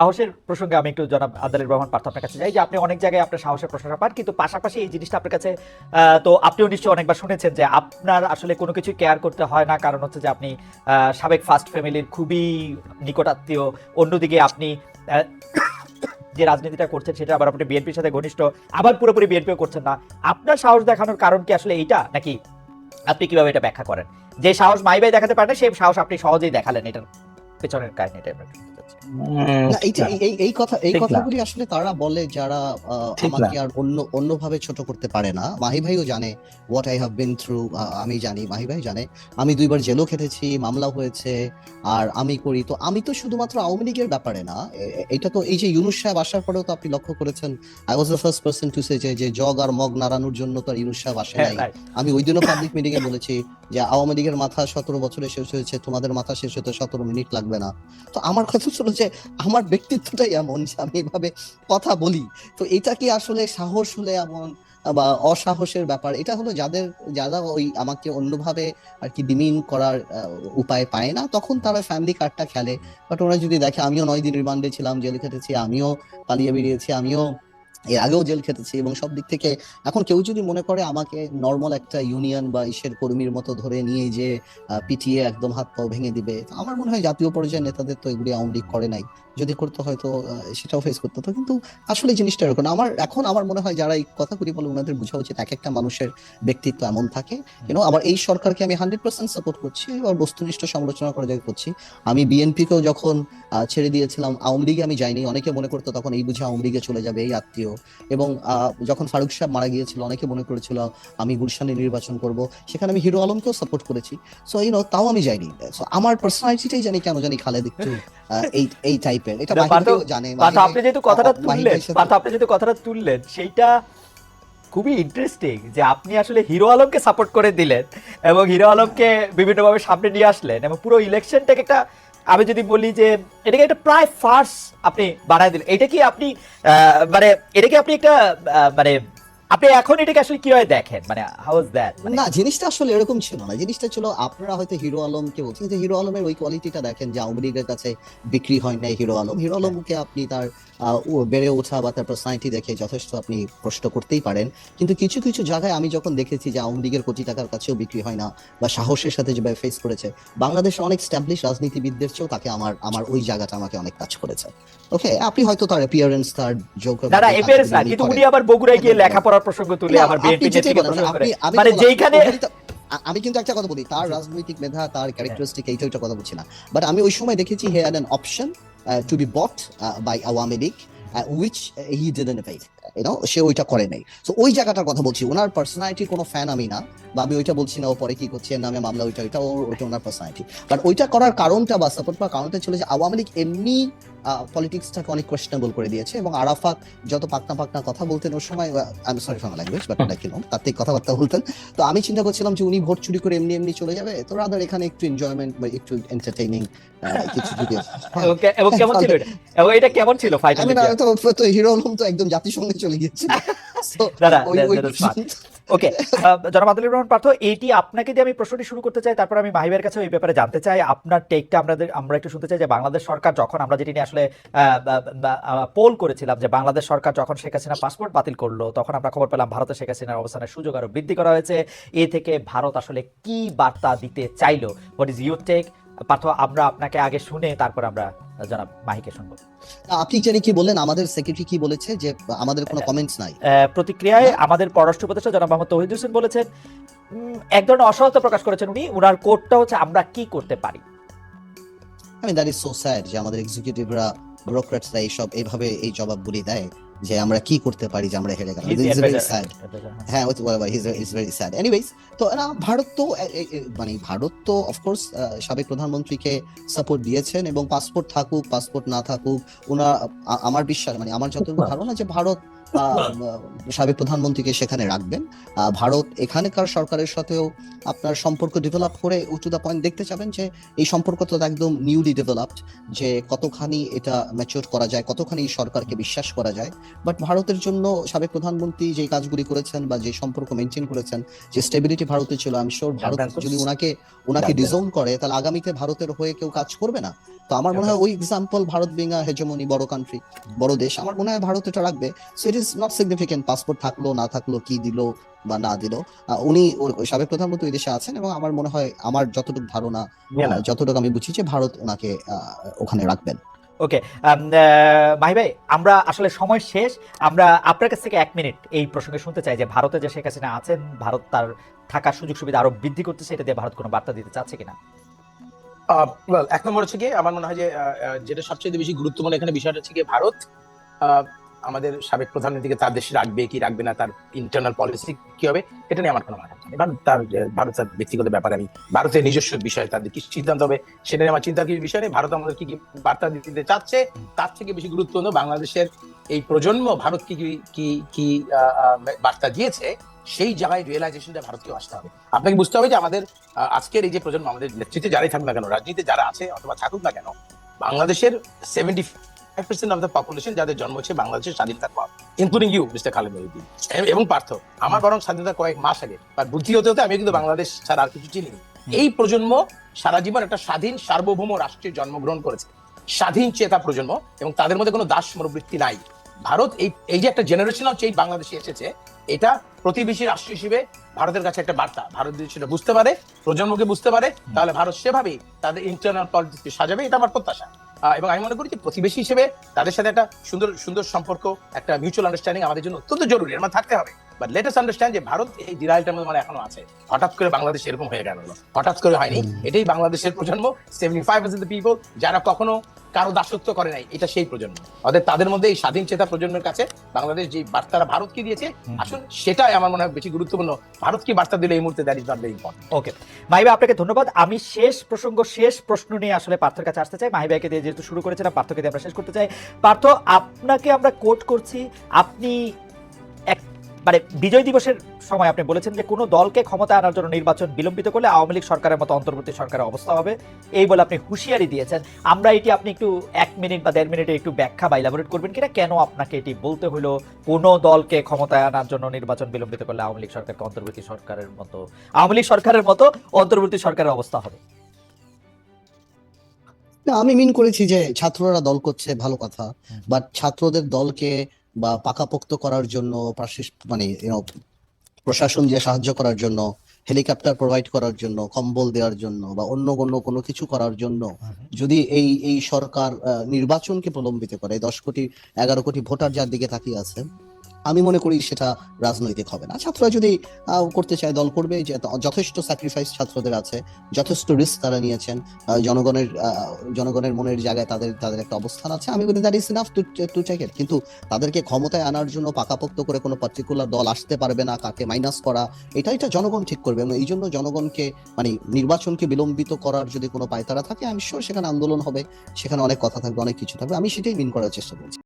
সাহসের প্রসঙ্গে আমি একটু জনাব আদালের রহমান পার্থ আপনার কাছে যাই। যে আপনি অনেক জায়গায় আপনার সাহসের প্রশংসা পান, কিন্তু পাশাপাশি এই জিনিসটা আপনার কাছে তো আপনিও নিশ্চয়ই অনেকবার শুনেছেন যে আপনার আসলে কোনো কিছু কেয়ার করতে হয় না, কারণ হচ্ছে যে আপনি সাবেক ফার্স্ট ফ্যামিলির খুবই নিকটাত্মীয়। অন্যদিকে আপনি যে রাজনীতিটা করছেন সেটা আবার আপনি বিএনপির সাথে ঘনিষ্ঠ, আবার পুরোপুরি বিএনপিও করছেন না। আপনার সাহস দেখানোর কারণ কি আসলে এইটা, নাকি আপনি কীভাবে এটা ব্যাখ্যা করেন? যে সাহস মাই ভাই দেখাতে পারেন সেই সাহস আপনি সহজেই দেখালেন এটার পেছনের কাহিনীটা। এই- কথা এই কথাগুলি আসলে তারা বলে যারা আমাকে আর অন্য অন্যভাবে ছোট করতে পারে না। মাহি ভাইও জানে what I have been through আমি জানি মাহি ভাই জানে। আমি দুইবার জেলও খেটেছি মামলা হয়েছে আর আমি করি। তো আমি তো শুধুমাত্র আওয়ামী লীগের ব্যাপারে না। এটা তো এই যে ইউনুস সাহেব আসার পরেও তো আপনি লক্ষ্য করেছেন I was the first person to say যে জগ আর মগ নাড়ানোর জন্য তো আর ইউনুস সাহেব আসে হ্যাঁ, নাই। আমি ওই দিনও পাবলিক মিটিং এ বলেছি যে আওয়ামী লীগের মাথা সতেরো বছরে শেষ হয়েছে, তোমাদের মাথা শেষ হতে সতেরো মিনিট লাগবে না। তো আমার কথা ছিল যে, আমার ব্যক্তিত্বটাই এমন যে আমি এভাবে কথা বলি। তো এটা কি আসলে সাহস হলে এমন বা অসাহসের ব্যাপার? এটা হলো যাদের, যারা ওই আমাকে অন্যভাবে আর কি ডিমিন করার উপায় পায় না, তখন তারা ফ্যামিলি কার্ডটা খেলে। বাট ওরা যদি দেখে, আমিও নয় দিন রিমান্ডে ছিলাম, জেল খেটেছি, আমিও পালিয়ে বেরিয়েছি, আমিও এর আগেও জেল খেটেছি এবং সব দিক থেকে এখন কেউ যদি মনে করে আমাকে নর্মাল একটা ইউনিয়ন বা ইসের কর্মীর মতো ধরে নিয়ে যে পিটিয়ে একদম হাত পাও ভেঙে দিবে আমার মনে হয় জাতীয় পর্যায়ের নেতাদের তো এগুলি আওয়ামী লীগ করে নাই। যদি করতে হয়তো সেটাও ফেস করতে। হতো কিন্তু আসলে জিনিসটা এরকম আমার, এখন আমার মনে হয় যারা এই কথাগুলি বলে ওনাদের বোঝা উচিত এক একটা মানুষের ব্যক্তিত্ব এমন থাকে। কেন আবার এই সরকারকে আমি হান্ড্রেড পার্সেন্ট সাপোর্ট করছি আর বস্তুনিষ্ঠ সমালোচনা করা যায় করছি। আমি বিএনপিকেও যখন ছেড়ে দিয়েছিলাম, আওয়ামী লীগে আমি যাইনি, অনেকে মনে করতো তখন এই বুঝে আওয়ামী লীগে চলে যাবে, এই আত্মীয়। এবং যখন ফারুক সাহেব মারা গিয়েছিল অনেকে মনে করেছিল আমি গুলশানে নির্বাচন করব সেখানে আমি হিরো আলমকেও সাপোর্ট করেছি। সো ইউনো তাও আমি যাইনি। সো আমার পার্সোনালিটিটাই জানি কেন জানি খালেদ একটু এই এই টাইপের এটা জানে আপনি যেহেতু কথাটা তুললেন আপনি যেহেতু কথাটা তুললেন সেইটা খুবই ইন্টারেস্টিং যে আপনি আসলে হিরো আলমকে সাপোর্ট করে দিলেন এবং হিরো আলমকে বিভিন্নভাবে সামনে নিয়ে আসলেন এবং পুরো ইলেকশনটাকে একটা আমি যদি বলি যে এটাকে একটা প্রায় ফার্স আপনি বানায় দিলেন। এটা কি আপনি মানে এটা কি আপনি একটা মানে আপনি এখন এটাকে আসলে কীভাবে দেখেন? মানে হাউ ইজ দ্যাট না জিনিসটা আসলে এরকম ছিল না। জিনিসটা ছিল আপনারা হয়তো হিরো আলমকে বলছেন যে হিরো আলমের ওই কোয়ালিটিটা দেখেন যে আওয়ামী লীগের কাছে বিক্রি হয় নাই হিরো আলম। হিরো আলমকে আপনি তার বেড়ে ওঠা বা তার পার্সোনালিটি দেখে যথেষ্ট আপনি প্রশ্ন করতেই পারেন। কিন্তু কিছু কিছু জায়গায় আমি যখন দেখেছি যে আওয়ামী লীগের কোটি টাকার কাছেও বিক্রি হয় না বা সাহসের সাথে যেভাবে ফেস করেছে বাংলাদেশের অনেক স্ট্যাবলিশ রাজনীতিবিদদের চেয়েও তাকে আমার আমার ওই জায়গাটা আমাকে অনেক কাজ করেছে। ওকে আপনি হয়তো তার অ্যাপিয়ারেন্স তার না না এপিয়ারেন্স না কিন্তু উনি আবার বগুড়ায় গিয়ে লেখাপড়ার প্রসঙ্গ তুলে আবার বিএনপি মানে যেইখানে আমি কিন্তু একটা কথা বলি তার রাজনৈতিক মেধা তার ক্যারেক্টারিস্টিক এইটা একটা কথা বলছি না। বাট আমি ওই সময় দেখেছি he had an option to be bought by Awami League which he didn't effect you know সে ওইটা করে নাই। সো ওই জায়গাটার কথা বলছি। ওনার পার্সোনালিটির কোনো ফ্যান আমি না। বা আমি ওইটা বলছি না ও পরে কি করছে নামে মামলা ওইটা ওইটা ওইটা ওনার পার্সোনালিটি বাট ওইটা করার কারণটা বা সাপোর্ট করার কারণটা ছিল যে আওয়ামী লীগ এমনি পলিটিক্সটাকে অনেক কোয়েশ্চেনেবল করে দিয়েছে এবং আরাফাত যত পাকনা পাকনা কথা বলতেন ওর সময় আমি sorry for language but like you know তার থেকে কথাবার্তা বলতেন। তো আমি চিন্তা করছিলাম যে উনি ভোট চুরি করে এমনি এমনি চলে যাবে তো রাদার এখানে একটু এনজয়মেন্ট বা একটু এন্টারটেইনিং কিছু যদি এবং কেমন ছিল এটা? এবং এটা কেমন ছিল আমি না তো তো হিরো আলম তো একদম জাতিসংঘে চলে গিয়েছে। দাদা, ওকে জনাব আদিলুর রহমান পার্থ এইটি আপনাকে দিয়ে আমি প্রশ্নটি শুরু করতে চাই, তারপর আমি মাহিবের কাছে এই ব্যাপারে জানতে চাই। আপনার টেকটা আমাদের আমরা একটু শুনতে চাই যে বাংলাদেশ সরকার যখন আমরা যেটি নিয়ে আসলে পোল করেছিলাম যে বাংলাদেশ সরকার যখন শেখ হাসিনা পাসপোর্ট বাতিল করল, তখন আমরা খবর পেলাম ভারতে শেখ হাসিনার অবস্থানের সুযোগ আরও বৃদ্ধি করা হয়েছে। এ থেকে ভারত আসলে কি বার্তা দিতে চাইলো? What is your take Partha আমরা আপনাকে আগে শুনে তারপর আমরা জনাব মাহিকে শুনব। আপনি জানি কি বললেন? আমাদের সেক্রেটারি কি বলেছে যে আমাদের কোনো কমেন্টস নাই? প্রতিক্রিয়ায় আমাদের পররাষ্ট্র উপদেষ্টা জনাব মোহাম্মদ তহিদ হোসেন বলেছেন এক ধরনের অসহতা প্রকাশ করেছেন উনি। উনার কোডটা হচ্ছে আমরা কি করতে পারি? আমি দ্যাট ইজ সো স্যাড যে আমাদের এক্সিকিউটিভরা ব্যুরোক্রেটসরা এইসব এইভাবে এই জবাবগুলি দেয়। যে আমরা কি করতে পারি যে আমরা হেরে গেলাম ইজ ভেরি. স্যাড হ্যাঁ। ইজ ভেরি স্যাড এনিওয়েজ তো না ভারত তো মানে ভারত তো অফকোর্স সাবেক প্রধানমন্ত্রীকে সাপোর্ট দিয়েছেন এবং পাসপোর্ট থাকুক পাসপোর্ট না থাকুক ওনার আমার বিশ্বাস মানে আমার যতটুকু ধারণা যে ভারত সাবেক প্রধানমন্ত্রীকে সেখানে রাখবেন। ভারত এখানকার সরকারের সাথেও আপনার সম্পর্ক ডেভেলপ করে টু দা পয়েন্ট দেখতে চাবেন যে এই সম্পর্ক তো একদম নিউলি ডেভেলপড যে কতখানি এটা ম্যাচিওর করা যায় কতখানি এই সরকারকে বিশ্বাস করা যায়। বাট ভারতের জন্য সাবেক প্রধানমন্ত্রী যে কাজগুলি করেছেন বা যে সম্পর্ক মেনটেন করেছেন যে স্টেবিলিটি ভারতে ছিল আমি শিওর ভারত যদি ওনাকে ওনাকে ডিজোন করে তাহলে আগামীতে ভারতের হয়ে কেউ কাজ করবে না। তো আমার মনে হয় ওই example Bharat being a hegemony বড় কান্ট্রি বড় দেশ আমার মনে হয় ভারত এটা রাখবে। ইজ নট সিগনিফিকেন্ট পাসপোর্ট থাকল না থাকল কি দিল বা না দিল। উনি সাবেক প্রধানমন্ত্রী দেশে আছেন এবং আমার মনে হয় আমার যতটুকু ধারণা যতটুকু আমি বুঝি যে ভারত ওনাকে ওখানে রাখবেন। ওকে মাহি ভাই আমরা আসলে সময় শেষ। আমরা আপনার কাছ থেকে এক মিনিট এই প্রসঙ্গে শুনতে চাই যে ভারতে যে শেখ হাসিনা আছেন ভারত তার থাকার সুযোগ সুবিধা আরও বৃদ্ধি করতেছে এটা দিয়ে ভারত কোনো বার্তা দিতে চাচ্ছে কিনা? আহ, এক নম্বর হচ্ছে কি আমার মনে হয় যে যেটা সবচেয়ে বেশি গুরুত্বপূর্ণ এখানে বিষয়টা হচ্ছে গিয়ে ভারত আহ, আমাদের সাবেক প্রধানমন্ত্রীকে তার দেশে রাখবে, কি রাখবে না, তার ইন্টারনাল পলিসি কি হবে এটা নিয়ে আমার কোনো মাথা ভারত তার ভারত ব্যক্তিগত ব্যাপারে আমি, ভারতের নিজস্ব বিষয় তাদের কি সিদ্ধান্ত হবে, সেটা নিয়ে আমার চিন্তার কিছু বিষয় নেই। ভারত আমাদের কি কি বার্তা দিতে চাচ্ছে, তার থেকে বেশি গুরুত্বপূর্ণ বাংলাদেশের এই প্রজন্ম ভারত কি কি কি বার্তা দিয়েছে, সেই জায়গায় রিয়েলাইজেশনটা ভারতীয় আসতে হবে। আপনাকে বুঝতে হবে যে আমাদের আজকের এই যে প্রজন্ম, আমাদের নেতৃত্বে যারাই থাকুক না কেন, রাজনীতিতে যারা আছে অথবা থাকুক না কেন, বাংলাদেশের seventy five percent of the population যাদের জন্ম হচ্ছে বাংলাদেশের স্বাধীনতার পর including you mister Khaled Mohiuddin এবং পার্থ। আমার বরং স্বাধীনতা কয়েক মাস আগে আর বুদ্ধি হতে হতে আমি কিন্তু বাংলাদেশ ছাড়া আর কিছু চিনি এই প্রজন্ম সারা জীবন একটা স্বাধীন সার্বভৌম রাষ্ট্রে জন্মগ্রহণ করেছে। স্বাধীন চেতা প্রজন্ম এবং তাদের মধ্যে কোনো দাস মনোবৃত্তি নাই। ভারত এই এই যে একটা জেনারেশনাল চেঞ্জ বাংলাদেশে এসেছে এটা প্রতিবেশী রাষ্ট্র হিসেবে ভারতের কাছে একটা বার্তা। ভারত যদি সেটা বুঝতে পারে প্রজন্মকে বুঝতে পারে তাহলে ভারত সেভাবেই তাদের ইন্টারনাল পলিটিক্সকে সাজাবে এটা আমার প্রত্যাশা। এবং আমি মনে করি যে প্রতিবেশী হিসেবে তাদের সাথে একটা সুন্দর সুন্দর সম্পর্ক একটা মিউচুয়াল আন্ডারস্ট্যান্ডিং আমাদের জন্য অত্যন্ত জরুরি আমার থাকতে হবে। বাট লেটেস্ট আন্ডারস্ট্যান্ড যে ভারত এই ডিরাইলটার মধ্যে মানে এখনও আছে। হঠাৎ করে বাংলাদেশ এরকম হয়ে গেল। হঠাৎ করে হয়নি। এটাই বাংলাদেশের প্রজন্ম সেভেন্টি ফাইভ পার্সেন্ট পিপল যারা কখনো কারও দাসত্ব করে নাই এটা সেই প্রজন্ম। অর্থাৎ তাদের মধ্যে এই স্বাধীন চেতা প্রজন্মের কাছে বাংলাদেশ যে বার্তাটা ভারতকে দিয়েছে। আসুন সেটাই আমার মনে হয় বেশি গুরুত্বপূর্ণ। ভারত কি বার্তা দিলে এই মুহূর্তে that is not very important okay Mahi ভাই আপনাকে ধন্যবাদ। আমি শেষ প্রসঙ্গ শেষ প্রশ্ন নিয়ে আসলে পার্থর কাছে আসতে চাই। মাহি ভাইকে দিয়ে যেহেতু শুরু করেছিলাম পার্থকে দিয়ে আমরা শেষ করতে চাই। পার্থ আপনাকে আমরা কোট করছি। আপনি মানে বিজয় দিবসের সময় আপনি বলেছেন যে কোনো দলকে ক্ষমতা আনার জন্য নির্বাচন বিলম্বিত করলে আওয়ামী লীগ সরকারের মতো অন্তর্বর্তী সরকারের অবস্থা হবে। এই বলে আপনি হুঁশিয়ারি দিয়েছেন। আমরা এটি আপনি একটু এক মিনিট বা দেড় মিনিটে একটু ব্যাখ্যা বা ইলাবোরেট করবেন কিনা? কেন আপনাকে এটি বলতে হলো কোনো দলকে ক্ষমতায় আনার জন্য নির্বাচন বিলম্বিত করলে আওয়ামী লীগ সরকারকে অন্তর্বর্তী সরকারের মতো আওয়ামী লীগ সরকারের মতো অন্তর্বর্তী সরকারের অবস্থা হবে? না আমি মিন করেছি যে ছাত্ররা দল করছে ভালো কথা। বাট ছাত্রদের দলকে বা পাকাপোক্ত করার জন্য মানে প্রশাসন দিয়ে সাহায্য করার জন্য হেলিকপ্টার প্রোভাইড করার জন্য কম্বল দেওয়ার জন্য বা অন্য অন্য কোনো কিছু করার জন্য যদি এই এই সরকার নির্বাচনকে প্রলম্বিত করে দশ কোটি এগারো কোটি ভোটার যার দিকে তাকিয়ে আছে আমি মনে করি সেটা রাজনৈতিক হবে না। ছাত্ররা যদি করতে চায়, দল করবে, যে যথেষ্ট স্যাক্রিফাইস ছাত্রদের আছে, যথেষ্ট রিস্ক তারা নিয়েছেন জনগণের জনগণের মনের জায়গায় তাদের তাদের একটা অবস্থান আছে, আমি বলি that is enough to to take it কিন্তু তাদেরকে ক্ষমতায় আনার জন্য পাকাপোক্ত করে কোনো পার্টিকুলার দল আসতে পারবে না, কাকে মাইনাস করা, এটা এটা জনগণ ঠিক করবে এবং এই জন্য জনগণকে মানে নির্বাচনকে বিলম্বিত করার যদি কোনো পায়তারা থাকে আমি শিওর সেখানে আন্দোলন হবে, সেখানে অনেক কথা থাকবে, অনেক কিছু থাকবে, আমি সেটাই মিন করার চেষ্টা করছি।